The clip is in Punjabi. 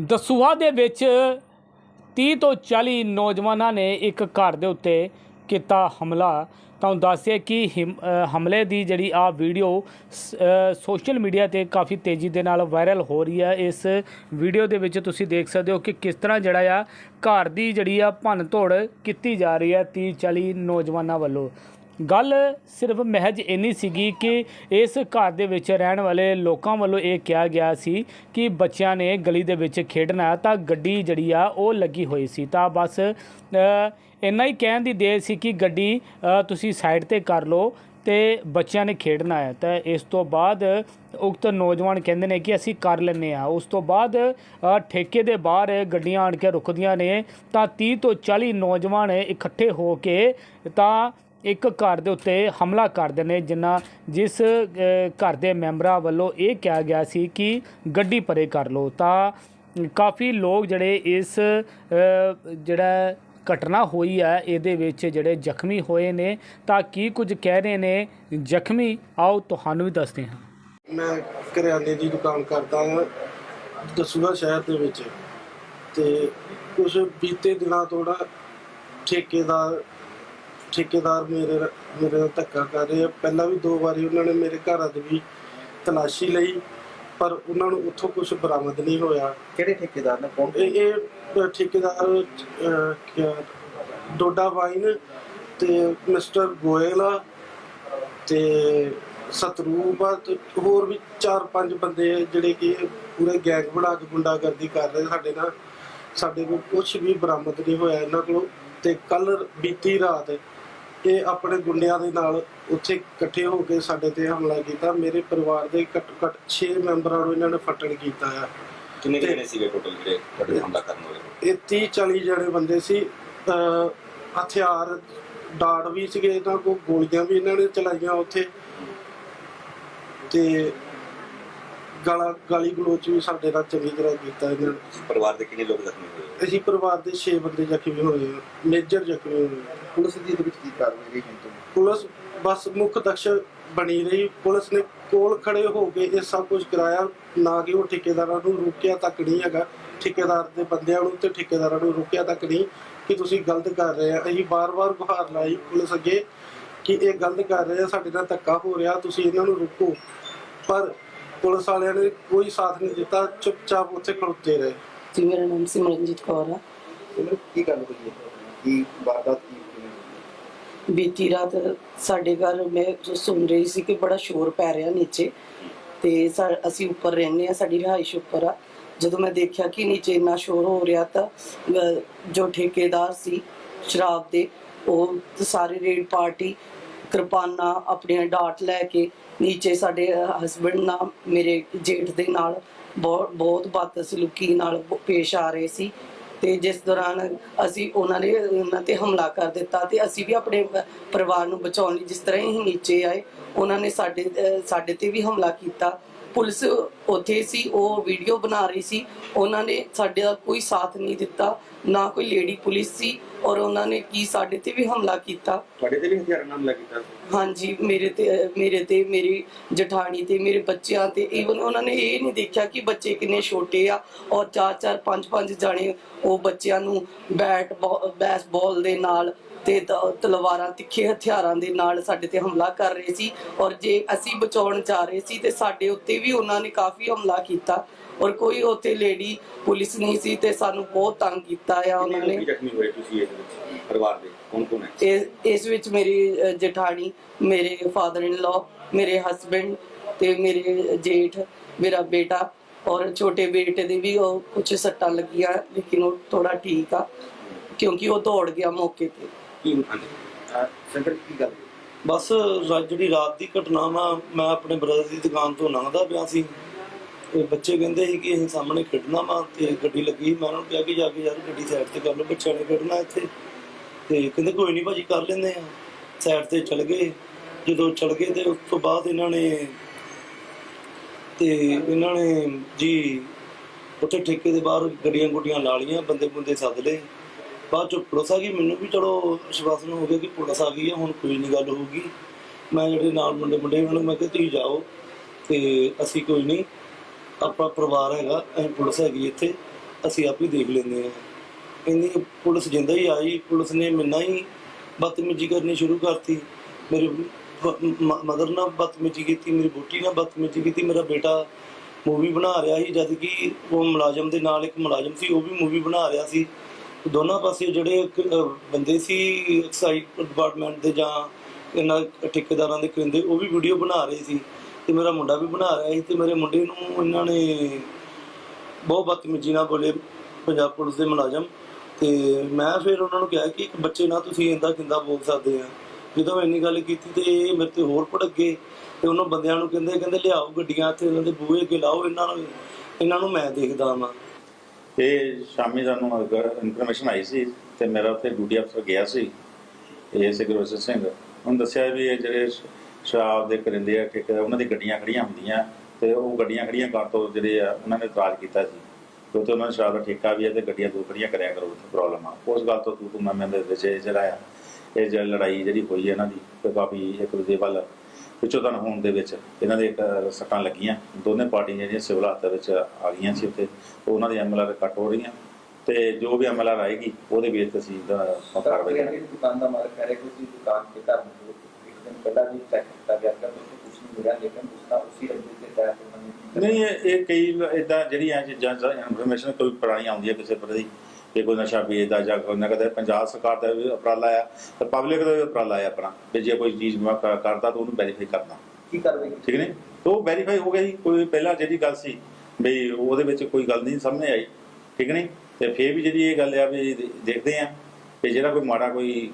ਦਸੂਹਾ ਦੇ ਵਿੱਚ 30 ਤੋਂ 40 ਨੌਜਵਾਨਾਂ ਨੇ ਇੱਕ ਘਰ ਦੇ ਉੱਤੇ ਕੀਤਾ ਹਮਲਾ। ਤੁਹਾਨੂੰ ਦੱਸਿਆ ਕਿ ਹਿਮ- ਹਮਲੇ ਦੀ ਜਿਹੜੀ ਆ ਵੀਡੀਓ ਸ- ਸੋਸ਼ਲ ਮੀਡੀਆ ਤੇ ਕਾਫੀ ਤੇਜ਼ੀ ਦੇ ਨਾਲ ਵਾਇਰਲ ਹੋ ਰਹੀ ਹੈ ਇਸ ਵੀਡੀਓ ਦੇ ਵਿੱਚ ਤੁਸੀਂ ਦੇਖ ਸਕਦੇ ਹੋ ਕਿ ਕਿਸ ਤਰ੍ਹਾਂ ਜਿਹੜਾ ਆ ਘਰ ਦੀ ਜਿਹੜੀ ਆ ਭੰਨ ਤੋੜ ਕੀਤੀ ਜਾ ਰਹੀ ਹੈ 30 40 ਨੌਜਵਾਨਾਂ ਵੱਲੋਂ। ਗੱਲ ਸਿਰਫ ਮਹਿਜ ਇੰਨੀ ਸੀਗੀ ਕਿ ਇਸ ਘਰ ਦੇ ਵਿੱਚ ਰਹਿਣ ਵਾਲੇ ਲੋਕਾਂ ਵੱਲੋਂ ਇਹ ਕਿਹਾ ਗਿਆ ਸੀ ਕਿ ਬੱਚਿਆਂ ਨੇ ਗਲੀ ਦੇ ਵਿੱਚ ਖੇਡਣਾ ਤਾਂ ਗੱਡੀ ਜਿਹੜੀ ਆ ਉਹ ਲੱਗੀ ਹੋਈ ਸੀ। ਤਾਂ ਬਸ ਇੰਨਾ ਹੀ ਕਹਿਣ ਦੀ ਦੇਰ ਸੀ ਕਿ ਗੱਡੀ ਤੁਸੀਂ ਸਾਈਡ ਤੇ ਕਰ ਲਓ ਤੇ ਬੱਚਿਆਂ ਨੇ ਖੇਡਣਾ ਹੈ। ਤਾਂ ਇਸ ਤੋਂ ਬਾਅਦ ਉਕਤ ਨੌਜਵਾਨ ਕਹਿੰਦੇ ਨੇ ਕਿ ਅਸੀਂ ਕਰ ਲੈਂਦੇ ਆ ਉਸ ਤੋਂ ਬਾਅਦ ਠੇਕੇ ਦੇ ਬਾਹਰ ਗੱਡੀਆਂ ਆਣ ਕੇ ਰੁਕਦੀਆਂ ਨੇ ਤਾਂ 30 ਤੋਂ 40 ਨੌਜਵਾਨ ਇਕੱਠੇ ਹੋ ਕੇ ਤਾਂ ਇੱਕ ਘਰ ਦੇ ਉੱਤੇ ਹਮਲਾ ਕਰਦੇ ਨੇ ਜਿਨ੍ਹਾਂ ਜਿਸ ਘਰ ਦੇ ਮੈਂਬਰਾਂ ਵੱਲੋਂ ਇਹ ਕਿਹਾ ਗਿਆ ਸੀ ਕਿ ਗੱਡੀ ਪਰੇ ਕਰ ਲਓ। ਤਾਂ ਕਾਫੀ ਲੋਕ ਜਿਹੜੇ ਇਸ ਜਿਹੜਾ ਘਟਨਾ ਹੋਈ ਹੈ, ਇਹਦੇ ਵਿੱਚ ਜਿਹੜੇ ਜ਼ਖਮੀ ਹੋਏ ਨੇ, ਤਾਂ ਕੀ ਕੁਝ ਕਹਿ ਰਹੇ ਨੇ? ਜ਼ਖਮੀ, ਆਓ ਤੁਹਾਨੂੰ ਵੀ ਦੱਸਦੇ ਹਾਂ। ਮੈਂ ਕਰਿਆਨੇ ਦੀ ਦੁਕਾਨ ਕਰਦਾ ਹਾਂ ਦਸੂਹਾ ਸ਼ਹਿਰ ਦੇ ਵਿੱਚ ਤੇ ਕੁਝ ਬੀਤੇ ਦਿਨਾਂ ਤੋਂ ਠੇਕੇ ਦਾ ਠੇਕੇਦਾਰ ਮੇਰੇ ਮੇਰੇ ਨਾਲ ਧੱਕਾ ਕਰ ਰਹੇ ਆ। ਪਹਿਲਾਂ ਵੀ ਦੋ ਵਾਰੀ ਉਹਨਾਂ ਨੇ ਮੇਰੇ ਘਰਾਂ ਦੀ ਵੀ ਤਲਾਸ਼ੀ ਲਈ ਪਰ ਉਹਨਾਂ ਨੂੰ ਉੱਥੋਂ ਕੁਝ ਬਰਾਮਦ ਨਹੀਂ ਹੋਇਆ। ਕਿਹੜੇ ਠੇਕੇਦਾਰ ਨੇ? ਕੌਣ ਇਹ ਇਹ ਠੇਕੇਦਾਰ ਅਹ, ਕਿਆ- ਡੋਡਾ ਵਾਈਨ ਤੇ ਮਿਸਟਰ ਗੋਇਲ ਆ ਤੇ ਸਤਰੂਪ ਆ ਤੇ ਹੋਰ ਵੀ ਚਾਰ ਪੰਜ ਬੰਦੇ ਆ ਜਿਹੜੇ ਕਿ ਪੂਰੇ ਗੈਂਗ ਬਣਾ ਕੇ ਗੁੰਡਾਗਰਦੀ ਕਰ ਰਹੇ ਸਾਡੇ ਨਾਲ। ਸਾਡੇ ਕੋਲ ਕੁਝ ਵੀ ਬਰਾਮਦ ਨਹੀਂ ਹੋਇਆ ਇਹਨਾਂ ਕੋਲੋਂ ਤੇ ਕੱਲ ਬੀਤੀ ਰਾਤ ਇਹ ਆਪਣੇ ਗੁੰਡਿਆਂ ਦੇ ਨਾਲ ਉੱਥੇ ਇਕੱਠੇ ਹੋ ਕੇ ਸਾਡੇ ਤੇ ਹਮਲਾ ਕੀਤਾ। ਮੇਰੇ ਪਰਿਵਾਰ ਦੇ ਘੱਟੋ ਘੱਟ 6 ਮੈਂਬਰਾਂ ਨੂੰ ਇਹਨਾਂ ਨੇ ਫੱਟੜ ਕੀਤਾ ਆ। ਕਿੰਨੇ ਕੁ ਤੇ- ਜਣੇ ਸੀਗੇ ਟੋਟਲ ਜਿਹੜੇ ਤੁਹਾਡੇ ਤੇ ਹਮਲਾ ਕਰਨ ਵਾਲੇ? ਇਹ 30 40 ਜਣੇ ਬੰਦੇ ਸੀ। ਹਥਿਆਰ ਡਾੜ ਵੀ ਸੀਗੇ ਇਹਨਾਂ ਕੋਲ ਗੋਲੀਆਂ ਵੀ ਇਹਨਾਂ ਨੇ ਚਲਾਈਆਂ ਉੱਥੇ। ਤੇ ਗਾਲਾਂ ਗਾਲੀ ਗਲੋਚ ਵੀ ਸਾਡੇ ਨਾਲ ਚੰਗੀ ਤਰ੍ਹਾਂ ਕੀਤਾ ਇਹਨਾਂ ਨੇ। ਪਰਿਵਾਰ ਦੇ ਕਿੰਨੇ ਲੋਕ ਜ਼ਖਮੀ ਹੋਏ ਅਸੀਂ ਪਰਿਵਾਰ ਦੇ 6 ਬੰਦੇ ਜ਼ਖਮੀ ਹੋਏ ਮੇਜਰ ਜ਼ਖਮੀ ਹੋਏ। ਪੁਲਿਸ ਦੀ ਇਹਦੇ ਵਿੱਚ ਕੀ ਕਾਰਵਾਈ ਰਹੀ ਹੁਣ ਤੋਂ? ਪੁਲਿਸ ਬਸ ਮੁੱਖ ਦਕਸ਼ ਬਣੀ ਰਹੀ। ਪੁਲਿਸ ਨੇ ਕੋਲ ਖੜੇ ਹੋ ਕੇ ਇਹ ਸਭ ਕੁਝ ਕਰਾਇਆ। ਨਾ ਕਿ ਉਹ ਠੇਕੇਦਾਰਾਂ ਨੂੰ ਰੋਕਿਆ ਤੱਕ ਨਹੀਂ ਹੈਗਾ। ਠੇਕੇਦਾਰ ਦੇ ਬੰਦਿਆਂ ਨੂੰ ਤੇ ਠੇਕੇਦਾਰਾਂ ਨੂੰ ਰੋਕਿਆ ਤੱਕ ਨਹੀਂ ਕਿ ਤੁਸੀਂ ਗਲਤ ਕਰ ਰਹੇ ਆ। ਅਸੀਂ ਬਾਰ-ਬਾਰ ਗੁਹਾਰ ਲਾਈ ਪੁਲਿਸ ਅੱਗੇ ਕਿ ਇਹ ਗਲਤ ਕਰ ਰਹੇ ਆ। ਸਾਡੇ ਨਾਲ ਧੱਕਾ ਹੋ ਰਿਹਾ। ਤੁਸੀਂ ਇਹਨਾਂ ਨੂੰ ਰੋਕੋ। ਪਰ ਪੁਲਿਸ ਵਾਲਿਆਂ ਨੇ ਕੋਈ ਸਾਥ ਨਹੀਂ ਦਿੱਤਾ ਚੁੱਪਚਾਪ ਉੱਥੇ ਖੜੋਤੇ ਰਹੇ। ਜੀ ਮੇਰਾ ਨਾਮ ਸਿਮਰਨਜੀਤ ਕੌਰ ਆ। ਇਹਨਾਂ ਕੀ ਗੱਲ ਹੋਈ ਹੈ? ਕੀ ਵਾਰਦਾਤ ਕੀ ਹੋਈ ਬੀਤੀ ਰਾਤ ਸਾਡੇ ਘਰ ਮੈਂ ਜੋ ਸੁਣ ਰਹੀ ਸੀ ਕਿ ਬੜਾ ਸ਼ੋਰ ਪੈ ਰਿਹਾ ਨੀਚੇ ਤੇ ਸਾ- ਅਸੀਂ ਉੱਪਰ ਰਹਿੰਦੇ ਆ ਸਾਡੀ ਰਿਹਾਇਸ਼ ਉੱਪਰ ਆ। ਜਦੋਂ ਮੈਂ ਦੇਖਿਆ ਕਿ ਨੀਚੇ ਇੰਨਾ ਸ਼ੋਰ ਹੋ ਰਿਹਾ ਤਾਂ ਅਹ, ਜੋ ਠੇਕੇਦਾਰ ਸੀ ਸ਼ਰਾਬ ਦੇ ਉਹ ਸਾਰੇ ਰੇਡ ਪਾਰਟੀ ਕਿਰਪਾਨਾਂ ਆਪਣੀਆਂ ਡਾਟ ਲੈ ਕੇ ਨੀਚੇ ਸਾਡੇ ਹਸਬੰਡ ਨਾਲ, ਮੇਰੇ ਜੇਠ ਦੇ ਨਾਲ ਬਹੁਤ ਬਹੁਤ ਬਦਸਲੂਕੀ ਨਾਲ ਪੇਸ਼ ਆ ਰਹੇ ਸੀ ਤੇ ਜਿਸ ਦੌਰਾਨ ਅਸੀਂ ਉਹਨਾਂ ਨੇ, ਉਹਨਾਂ ਤੇ ਹਮਲਾ ਕਰ ਦਿੱਤਾ ਤੇ ਅਸੀਂ ਵੀ ਆਪਣੇ ਪਰਿਵਾਰ ਨੂੰ ਬਚਾਉਣ ਲਈ ਜਿਸ ਤਰ੍ਹਾਂ ਹੀ ਨੀਚੇ ਆਏ, ਉਹਨਾਂ ਨੇ ਸਾਡੇ ਸਾਡੇ ਤੇ ਵੀ ਹਮਲਾ ਕੀਤਾ ਪੁਲਿਸ ਉੱਥੇ ਸੀ ਉਹ ਵੀਡੀਓ ਬਣਾ ਰਹੀ ਸੀ। ਉਹਨਾਂ ਨੇ ਸਾਡੇ ਦਾ ਕੋਈ ਸਾਥ ਨਹੀਂ ਦਿੱਤਾ ਨਾ ਕੋਈ ਲੇਡੀ ਪੁਲਿਸ ਸੀ ਔਰ ਉਹਨਾਂ ਨੇ ਕੀ ਸਾਡੇ ਤੇ ਵੀ ਹਮਲਾ ਕੀਤਾ। ਤੁਹਾਡੇ ਤੇ ਵੀ ਹਥਿਆਰਾਂ ਨਾਲ ਹਮਲਾ ਕੀਤਾ? ਹਾਂਜੀ ਮੇਰੇ ਤੇ ਮੇਰੇ ਤੇ ਮੇਰੀ ਜਠਾਣੀ ਤੇ ਮੇਰੇ ਬੱਚਿਆਂ ਤੇ ਈਵਨ ਉਹਨਾਂ ਨੇ ਇਹ ਨਹੀਂ ਦੇਖਿਆ ਕਿ ਬੱਚੇ ਕਿੰਨੇ ਛੋਟੇ ਆ ਔਰ ਚਾਰ ਚਾਰ ਪੰਜ ਪੰਜ ਜਾਣੇ ਉਹ ਬੱਚਿਆਂ ਨੂੰ ਬੈਟ ਬੈਸਬਾਲ ਦੇ ਨਾਲ ਤੇ ਤਲਵਾਰਾਂ ਤਿੱਖੇ ਹਥਿਆਰਾਂ ਦੇ ਨਾਲ ਸਾਡੇ ਤੇ ਹਮਲਾ ਕਰ ਰਹੇ ਸੀ ਔਰ ਜੇ ਅਸੀਂ ਬਚਾਉਣ ਜਾ ਰਹੇ ਸੀ ਤੇ ਸਾਡੇ ਉੱਤੇ ਵੀ ਉਹਨਾਂ ਨੇ ਕਾਫੀ ਹਮਲਾ ਕੀਤਾ ਔਰ ਕੋਈ ਉੱਥੇ ਲੇਡੀ ਪੁਲਿਸ ਨਹੀਂ ਸੀ ਤੇ ਸਾਨੂੰ ਬਹੁਤ ਤੰਗ ਕੀਤਾ ਆ ਉਹਨਾਂ ਨੇ। ਲੋਕ ਜ਼ਖਮੀ ਹੋਏ ਤੁਸੀਂ ਇਸ ਵਿੱਚ ਪਰਿਵਾਰ ਦੇ? ਕੌਣ ਕੌਣ ਹੈ? ਇਸ ਇਸ ਵਿੱਚ ਮੇਰੀ ਜਠਾਣੀ ਮੇਰੇ ਫਾਦਰ ਇਨ ਲਾ ਮੇਰੇ ਹਸਬੰਡ ਤੇ ਮੇਰੇ ਜੇਠ ਮੇਰਾ ਬੇਟਾ ਔਰ ਛੋਟੇ ਬੇਟੇ ਦੇ ਵੀ ਉਹ ਕੁਝ ਸੱਟਾਂ ਲੱਗੀਆਂ ਲੇਕਿਨ ਉਹ ਥੋੜਾ ਠੀਕ ਆ ਕਿਉਂਕਿ ਉਹ ਦੌੜ ਗਿਆ ਮੌਕੇ ਤੇ। ਕੀ ਹਾਂਜੀ ਅਹ ਕੀ ਗੱਲ? ਬਸ ਰਾ- ਜਿਹੜੀ ਰਾਤ ਦੀ ਘਟਨਾ ਵਾ, ਮੈਂ ਆਪਣੇ ਬ੍ਰਦਰ ਦੀ ਦੁਕਾਨ ਤੋਂ ਲੰਘਦਾ ਪਿਆ ਸੀ। ਤੇ ਬੱਚੇ ਕਹਿੰਦੇ ਸੀ ਕਿ ਅਸੀਂ ਸਾਹਮਣੇ ਖੇਡਣਾ ਵਾ ਤੇ ਗੱਡੀ ਲੱਗੀ ਮੈਂ ਉਹਨਾਂ ਨੂੰ ਕਿਹਾ ਕਿ ਜਾ ਕੇ ਯਾਰ ਗੱਡੀ ਸਾਈਡ ਤੇ ਕਰ ਲਓ ਬੱਚਿਆਂ ਨੇ ਖੇਡਣਾ ਇੱਥੇ। ਤੇ ਕਹਿੰਦੇ ਕੋਈ ਨਹੀਂ ਭਾਜੀ ਕਰ ਲੈਂਦੇ ਆ। ਸਾਈਡ ਤੇ ਚਲ ਗਏ। ਜਦੋਂ ਚਲ ਗਏ ਤੇ ਉਸ ਤੋਂ ਬਾਅਦ ਇਹਨਾਂ ਨੇ ਤੇ ਇਹਨਾਂ ਨੇ ਜੀ, ਉੱਥੇ ਠੇਕੇ ਦੇ ਬਾਹਰ ਗੱਡੀਆਂ ਗੁੱਡੀਆਂ ਲਾ ਲਈਆਂ, ਬੰਦੇ ਬੰਦੇ ਸੱਦ ਲਏ। ਬਾਅਦ ਚ ਪੁਲਿਸ ਆ ਗਈ, ਮੈਨੂੰ ਵੀ ਚਲੋ ਵਿਸ਼ਵਾਸਨ ਹੋ ਗਿਆ ਕਿ ਪੁਲਿਸ ਆ ਗਈ ਹੈ ਹੁਣ ਕੋਈ ਨਹੀਂ ਗੱਲ ਹੋਊਗੀ। ਮੈਂ ਜਿਹੜੇ ਨਾਲ ਮੁੰਡੇ ਮੁੰਡੇ ਉਹਨਾਂ ਨੂੰ ਮੈਂ ਕਿਹਾ, ਤੁਸੀਂ ਜਾਓ ਤੇ ਅਸੀਂ ਕੋਈ ਨਹੀਂ, ਆਪਣਾ ਪਰਿਵਾਰ ਹੈਗਾ, ਅਸੀਂ ਪੁਲਿਸ ਹੈਗੀ ਇੱਥੇ, ਅਸੀਂ ਆਪ ਹੀ ਦੇਖ ਲੈਂਦੇ ਹਾਂ। ਇੰਨੀ ਪੁਲਿਸ ਜਿੰਦਾ ਹੀ ਆਈ, ਪੁਲਿਸ ਨੇ ਮੈਨਾਂ ਹੀ ਬਦਤਮੀਜ਼ੀ ਕਰਨੀ ਸ਼ੁਰੂ ਕਰਤੀ। ਮੇਰੇ ਮਦਰ ਨਾਲ ਬਦਤਮੀਜ਼ੀ ਕੀਤੀ, ਮੇਰੀ ਬੋਟੀ ਨਾਲ ਬਦਤਮੀਜ਼ੀ ਕੀਤੀ, ਮੇਰਾ ਬੇਟਾ ਮੂਵੀ ਬਣਾ ਰਿਹਾ ਸੀ, ਜਦ ਕਿ ਉਹ ਮੁਲਾਜ਼ਮ ਦੇ ਨਾਲ ਇੱਕ ਮੁਲਾਜ਼ਮ ਸੀ, ਉਹ ਵੀ ਮੂਵੀ ਬਣਾ ਰਿਹਾ ਸੀ। ਦੋਨਾਂ ਪਾਸੇ ਜਿਹੜੇ ਅਹ, ਬੰਦੇ ਸੀ ਐਕਸਾਈਜ਼ ਡਿਪਾਰਟਮੈਂਟ ਦੇ ਜਾਂ ਇਹਨਾਂ ਠੇਕੇਦਾਰਾਂ ਦੇ ਕਰਿੰਦੇ ਉਹ ਵੀ ਵੀਡੀਓ ਬਣਾ ਰਹੇ ਸੀ ਤੇ ਮੇਰਾ ਮੁੰਡਾ ਵੀ ਬਣਾ ਰਿਹਾ ਸੀ ਤੇ ਮੇਰੇ ਮੁੰਡੇ ਨੂੰ ਇਹਨਾਂ ਨੇ ਬਹੁਤ ਬਦਤਮੀਜ਼ੀ ਨਾਲ ਬੋਲੇ ਪੰਜਾਬ ਪੁਲਿਸ ਦੇ ਮੁਲਾਜ਼ਮ ਤੇ ਮੈਂ ਫਿਰ ਉਹਨਾਂ ਨੂੰ ਕਿਹਾ ਕਿ ਇੱਕ ਬੱਚੇ ਨਾਲ ਤੁਸੀਂ ਇੰਦਾ ਕਿੰਦਾ ਬੋਲ ਸਕਦੇ ਆ। ਜਦੋਂ ਮੈਂ ਇੰਨੀ ਗੱਲ ਕੀਤੀ ਤੇ ਇਹ ਮੇਰੇ ਤੇ ਹੋਰ ਭੜਕ ਗਏ ਤੇ ਉਹਨਾਂ ਬੰਦਿਆਂ ਨੂੰ ਕਹਿੰਦੇ ਕਹਿੰਦੇ ਲਿਆਓ ਗੱਡੀਆਂ ਤੇ ਇਹਨਾਂ ਦੇ ਬੂਹੇ ਅੱਗੇ ਲਾਓ ਇਹਨਾਂ ਨੂੰ ਇਹਨਾਂ ਨੂੰ ਮੈਂ ਦੇਖਦਾ ਵਾਂ। ਇਹ ਸ਼ਾਮੀ ਸਾਨੂੰ ਇਨਫੋਰਮੇਸ਼ਨ ਆਈ ਸੀ ਤੇ ਮੇਰਾ ਉੱਥੇ ਡਿਊਟੀ ਅਫਸਰ ਗਿਆ ਸੀ, ਇਹ ਸਿਗਰਵਸ ਸਿੰਘ। ਉਹਨੂੰ ਦੱਸਿਆ ਵੀ ਇਹ ਜਿਹੜੇ ਸ਼ਰਾਬ ਦੇ ਕਰਿੰਦੇ ਆ ਠੇਕੇ ਉਹਨਾਂ ਦੀ ਗੱਡੀਆਂ ਖੜੀਆਂ ਹੁੰਦੀਆਂ ਤੇ ਉਹ ਗੱਡੀਆਂ ਖੜੀਆਂ ਕਰ ਤੋਂ ਜਿਹੜੇ ਆ, ਉਹਨਾਂ ਨੇ ਇਤਰਾਜ਼ ਕੀਤਾ ਸੀ। ਕਿ ਉੱਥੇ ਉਹਨਾਂ ਨੇ ਸ਼ਰਾਬ ਦਾ ਠੇਕਾ ਵੀ ਹੈ ਤੇ ਗੱਡੀਆਂ ਦੋ ਖੜੀਆਂ ਕਰਿਆ ਕਰੋ ਉੱਥੇ ਪ੍ਰੋਬਲਮ ਆ। ਉਸ ਗੱਲ ਤੋਂ ਤੂੰ ਤੂੰ ਮੈਂ ਦੇ ਵਿੱਚ ਇਹ ਜਿਹੜਾ ਆ, ਇਹ ਜਿਹੜੀ ਲੜਾਈ ਜਿਹੜੀ ਹੋਈ ਹੈ ਇਹਨਾਂ ਦੀ, ਤੇ ਕਾਫੀ ਇੱਕ ਦੂਜੇ ਵੱਲ ਵਿੱਚੋਂ ਤਾਂ ਹੋਣ ਦੇ ਵਿੱਚ ਇਹਨਾਂ ਦੇ ਇੱਕ ਸੱਟਾਂ ਲੱਗੀਆਂ। ਦੋਨੇ ਪਾਰਟੀਆਂ ਜਿਹੜੀਆਂ ਸਿਵਲ ਹੱਥ ਵਿੱਚ ਆ ਗਈਆਂ ਸੀ ਉੱਥੇ। ਉਹ ਉਹਨਾਂ ਦੀ ਐਮਐਲਆਰ ਕੱਟ ਹੋ ਰਹੀਆਂ। ਤੇ ਜੋ ਵੀ ਐਮਐਲਆਰ ਆਏਗੀ ਉਹਦੇ ਤੇ ਅਸੀਂ ਇਹਦਾ ਕਾਰਵਾਈ ਕਰਾਂਗੇ। ਦੁਕਾਨ ਦਾ ਮਾਲਕ ਕਹਿ ਰਿਹਾ ਕਿ ਤੁਸੀਂ ਦੁਕਾਨ ਕੇ ਘਰ ਨੂੰ ਇੱਕ ਦਿਨ ਪਹਿਲਾਂ ਵੀ ਚੈੱਕ ਕੀਤਾ ਗਿਆ ਤੁਸੀਂ ਕੁਝ ਨਹੀਂ ਮਿਲਿਆ ਲੇਕਿਨ ਉਸ ਦਾ ਉਸੇ ਅੱਡੇ ਤੇ ਤੈਅ ਉਹਨਾਂ ਨੇ ਨਹੀਂ ਇਹ ਕਈ ਇਦਾਂ ਜਿਹੜੀਆਂ ਚੀਜ਼ਾਂ ਇਨਫੋਰਮੇਸ਼ਨ ਕੋਈ ਪੁਰਾਣੀ ਆਉਂਦੀ ਹੈ ਕਿਸੇ ਪ੍ਰਤੀ ਕਿ ਕੋਈ ਨਸ਼ਾ ਵੇਚਦਾ ਜਾਂ ਕੋਈ ਨਾ ਕਦੇ ਪੰਜਾਬ ਸਰਕਾਰ ਦਾ ਵੀ ਉਪਰਾਲਾ ਆ ਤੇ ਪਬਲਿਕ ਦਾ ਵੀ ਉਪਰਾਲਾ ਆ ਆਪਣਾ ਵੀ ਜੇ ਕੋਈ ਚੀਜ਼ ਕਰਦਾ ਤਾਂ ਉਹਨੂੰ ਵੈਰੀਫਾਈ ਕਰਨਾ। ਕੀ ਕੀਤੀ ਠੀਕ ਨੇ ਤਾਂ ਵੈਰੀਫਾਈ ਹੋ ਗਿਆ ਜੀ ਕੋਈ ਪਹਿਲਾਂ ਜਿਹੜੀ ਗੱਲ ਸੀ ਵੀ ਉਹਦੇ ਵਿੱਚ ਕੋਈ ਗੱਲ ਨਹੀਂ ਸਾਹਮਣੇ ਆਈ। ਠੀਕ ਨਹੀਂ? ਤੇ ਫੇਰ ਵੀ ਜਿਹੜੀ ਇਹ ਗੱਲ ਆ ਵੀ ਦੇਖਦੇ ਆ ਕਿ ਜਿਹੜਾ ਕੋਈ ਮਾੜਾ ਕੋਈ